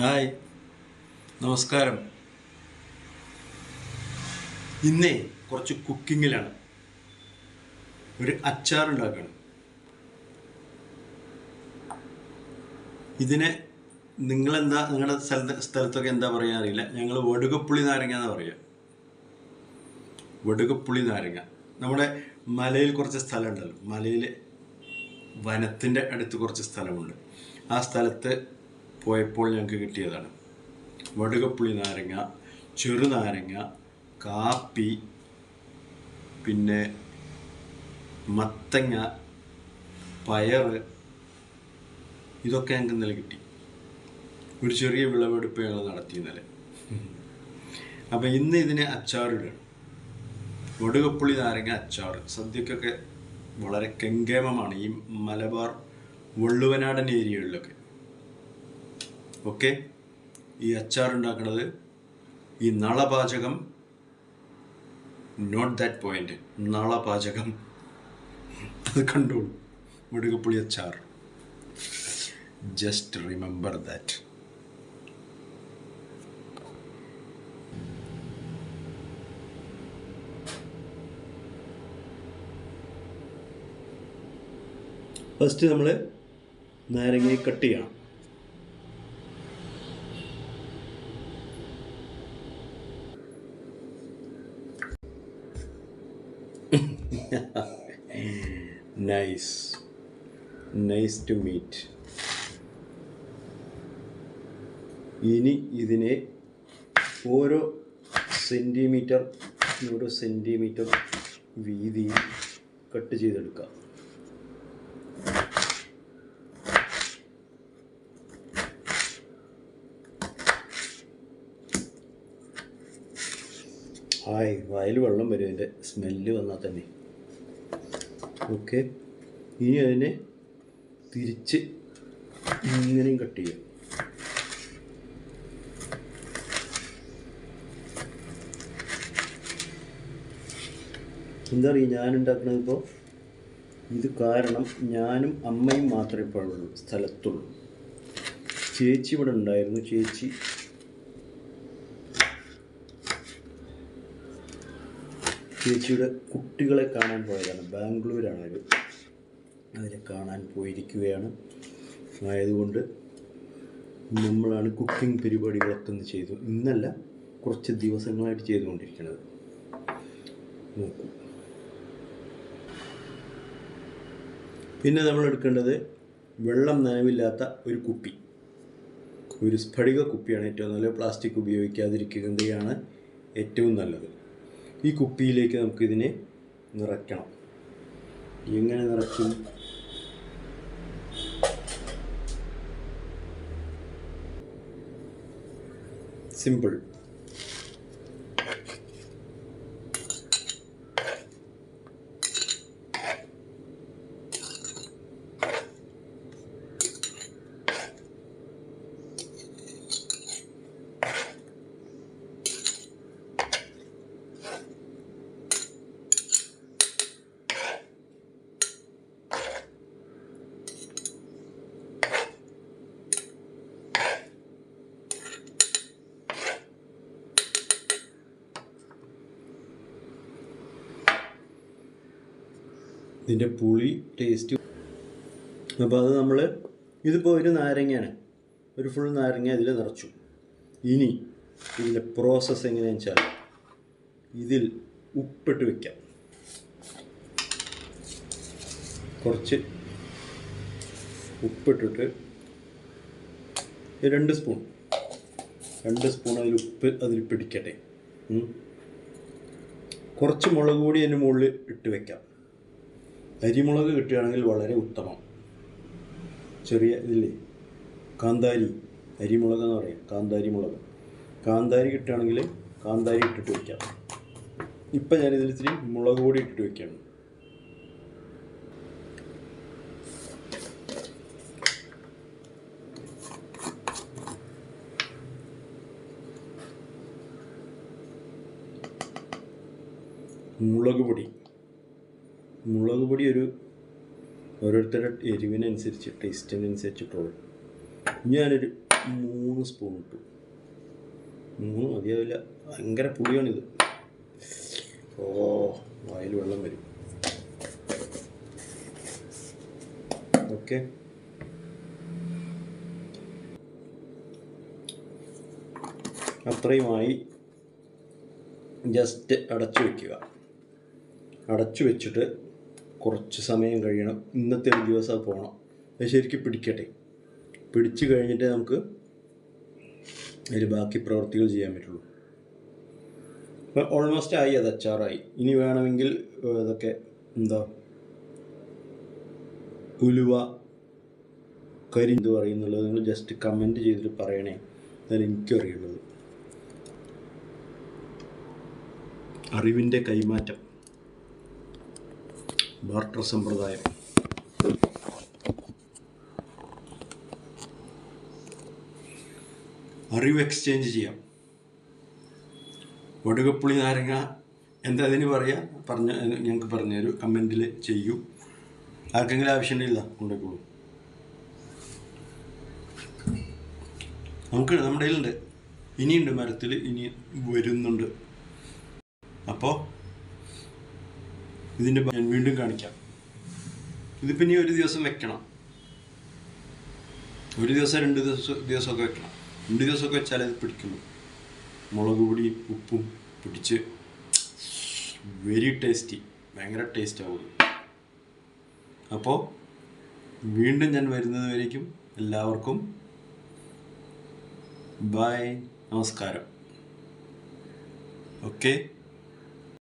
Hi. നമസ്കാരം. ഇന്നേ കുറച്ച് കുക്കിങ്ങിലാണ്. ഒരു അച്ചാർ ഉണ്ടാക്കണം ഇതിനെ നിങ്ങളെന്താ നിങ്ങളുടെ സ്ഥലത്ത് സ്ഥലത്തൊക്കെ എന്താ പറയാൻ അറിയില്ല. ഞങ്ങൾ വടുകപ്പുളി നാരങ്ങ എന്ന് പറയുക വടുകപ്പുളി നാരങ്ങ. നമ്മുടെ മലയിൽ കുറച്ച് സ്ഥലമുണ്ടല്ലോ. മലയിൽ വനത്തിന്റെ അടുത്ത് കുറച്ച് സ്ഥലമുണ്ട്. ആ സ്ഥലത്ത് പോയപ്പോൾ ഞങ്ങൾക്ക് കിട്ടിയതാണ്. വടുകപ്പുളി നാരങ്ങ ചെറുനാരങ്ങ കാപ്പി പിന്നെ മത്തങ്ങ പയറ് ഇതൊക്കെ ഞങ്ങൾക്ക് ഇന്നലെ കിട്ടി. ഒരു ചെറിയ വിളവെടുപ്പ് ഞങ്ങൾ നടത്തി ഇന്നലെ. അപ്പം ഇന്ന് ഇതിനെ അച്ചാറിടണം ഒടുകപ്പുളി നാരങ്ങ അച്ചാർ. സദ്യക്കൊക്കെ വളരെ കെങ്കേമമാണ്. ഈ മലബാർ വള്ളുവനാടൻ ഏരിയകളിലൊക്കെ. ഓക്കെ ഈ അച്ചാർ ഉണ്ടാക്കുന്നത് ഈ നളപാചകം നോട്ട് ദാറ്റ് പോയിന്റ് നളപാചകം. അത് കണ്ടോളൂ മുടുകപ്പുളി അച്ചാർ. ജസ്റ്റ് റിമെമ്പർ ദാറ്റ് ഫസ്റ്റ് നമ്മൾ നാരങ്ങയെ കട്ട് ചെയ്യണം. നൈസ് നൈസ് ടു മീറ്റ് ഇനി ഇതിനെ ഓരോ സെന്റിമീറ്റർ ഓരോ സെന്റിമീറ്റർ വീതി കട്ട് ചെയ്തെടുക്കുക ഹായ് വായിൽ വെള്ളം വരും ഇതിന്റെ സ്മെല്ല് വന്നാൽ തന്നെ. ഓക്കെ. ഇനി അതിനെ തിരിച്ച് ഇങ്ങനെയും കട്ട് ചെയ്യാം. എന്താ പറയുക ഞാൻ ഉണ്ടാക്കുന്നത് ഇപ്പോൾ ഇത് കാരണം ഞാനും അമ്മയും മാത്രമേ ഇപ്പോഴുള്ളൂ സ്ഥലത്തുള്ളൂ. ചേച്ചി ഇവിടെ ഉണ്ടായിരുന്നു. ചേച്ചി ചേച്ചിയുടെ കുട്ടികളെ കാണാൻ പോയതാണ്. ബാംഗ്ലൂരാണ് അവർ അവരെ കാണാൻ പോയിരിക്കുകയാണ്. ആയതുകൊണ്ട് നമ്മളാണ് കുക്കിംഗ് പരിപാടികളൊക്കെ ഒന്ന് ചെയ്തു. ഇന്നല്ല കുറച്ച് ദിവസങ്ങളായിട്ട് ചെയ്തുകൊണ്ടിരിക്കുന്നത്. നോക്കൂ. പിന്നെ നമ്മൾ എടുക്കേണ്ടത് വെള്ളം നനവില്ലാത്ത ഒരു കുപ്പി. ഒരു സ്ഫടിക കുപ്പിയാണ് ഏറ്റവും നല്ലത്. പ്ലാസ്റ്റിക് ഉപയോഗിക്കാതിരിക്കുന്നതാണ് ഏറ്റവും നല്ലത്. ഈ കുപ്പിയിലേക്ക് നമുക്കിതിനെ നിറയ്ക്കണം. എങ്ങനെ നിറയ്ക്കും. സിമ്പിൾ ഇതിന്റെ പുളി ടേസ്റ്റ് അപ്പോൾ അത് നമ്മൾ ഇതിപ്പോൾ ഒരു നാരങ്ങയാണ്. ഒരു ഫുൾ നാരങ്ങ ഇതിൽ നിറച്ചു. ഇനി ഇതിന്റെ പ്രോസസ്സ് എങ്ങനെയാണെന്ന് വെച്ചാൽ ഇതിൽ ഉപ്പിട്ട് വെക്കാം. കുറച്ച് ഉപ്പിട്ടിട്ട് രണ്ട് സ്പൂൺ രണ്ട് സ്പൂൺ അതിൽ ഉപ്പ് അതിൽ പിടിക്കട്ടെ. കുറച്ച് മുളക് പൊടി അതിന്റെ മുകളിൽ ഇട്ട് വെക്കാം. അരിമുളക് കിട്ടുകയാണെങ്കിൽ വളരെ ഉത്തമം. ചെറിയ ഇതില്ലേ? കാന്താരി. അരിമുളക് എന്ന് പറയാം. കാന്താരി മുളക്. കാന്താരി കിട്ടുകയാണെങ്കിൽ കാന്താരി ഇട്ടിട്ട് വയ്ക്കാം. ഇപ്പം ഞാനിതിൽ ഇത്തിരി മുളക് പൊടി ഇട്ടിട്ട് വയ്ക്കുകയാണ് മുളക് പൊടി. മുളക് പൊടി ഒരു ഓരോരുത്തരുടെ എരിവിനനുസരിച്ച് ടേസ്റ്റിനനുസരിച്ചിട്ടുള്ളൂ. ഞാനൊരു മൂന്ന് സ്പൂൺ ഇട്ടു. മൂന്ന് മതിയാവില്ല. ഭയങ്കര പുളിയാണിത്. ഓ വായിൽ വെള്ളം വരും. ഓക്കെ. അത്രയുമായി ജസ്റ്റ് അടച്ചു വയ്ക്കുക അടച്ചു വെച്ചിട്ട് കുറച്ച് സമയം കഴിയണം. ഇന്നത്തെ ഒരു ദിവസം പോകണം അത് ശരിക്കും പിടിക്കട്ടെ. പിടിച്ചു കഴിഞ്ഞിട്ടേ നമുക്ക് അതിൽ ബാക്കി പ്രവൃത്തികൾ ചെയ്യാൻ പറ്റുള്ളൂ. അപ്പം ഓൾമോസ്റ്റ് ആയി അത് അച്ചാറായി. ഇനി വേണമെങ്കിൽ ഇതൊക്കെ എന്താ? ഉലുവ കരി എന്ത് പറയുന്നുള്ളത് നിങ്ങൾ ജസ്റ്റ് കമന്റ് ചെയ്തിട്ട് പറയണേ. അതാണ് എനിക്കും അറിയുള്ളത് അറിവിന്റെ കൈമാറ്റം. ബാർട്ടർ സമ്പ്രദായം. അറിവ് എക്സ്ചേഞ്ച് ചെയ്യാം. ഒടുകപ്പുളി നാരങ്ങ എന്താ അതിന് പറയുക പറഞ്ഞ ഞങ്ങൾക്ക് പറഞ്ഞുതരൂ കമന്റിൽ ചെയ്യൂ. ആർക്കെങ്കിലും ആവശ്യമുണ്ടില്ല കൊണ്ടുപോയിക്കോളൂ. നമുക്ക് നമ്മുടെ കയ്യിലുണ്ട്. ഇനിയുണ്ട് മരത്തിൽ ഇനി വരുന്നുണ്ട്. അപ്പോൾ ഇതിന്റെ ഞാൻ വീണ്ടും കാണിക്കാം. ഇതിപ്പോൾ ഇനി ഒരു ദിവസം വെക്കണം. ഒരു ദിവസം രണ്ട് ദിവസം ദിവസമൊക്കെ വെക്കണം. രണ്ട് ദിവസമൊക്കെ വെച്ചാൽ ഇത് പിടിക്കുന്നു മുളക് പൊടിയും ഉപ്പും പിടിച്ച് വെരി ടേസ്റ്റി ഭയങ്കര ടേസ്റ്റ് ആവും അപ്പോൾ വീണ്ടും ഞാൻ വരുന്നത് വരേക്കും എല്ലാവർക്കും ബൈ നമസ്കാരം. ഓക്കെ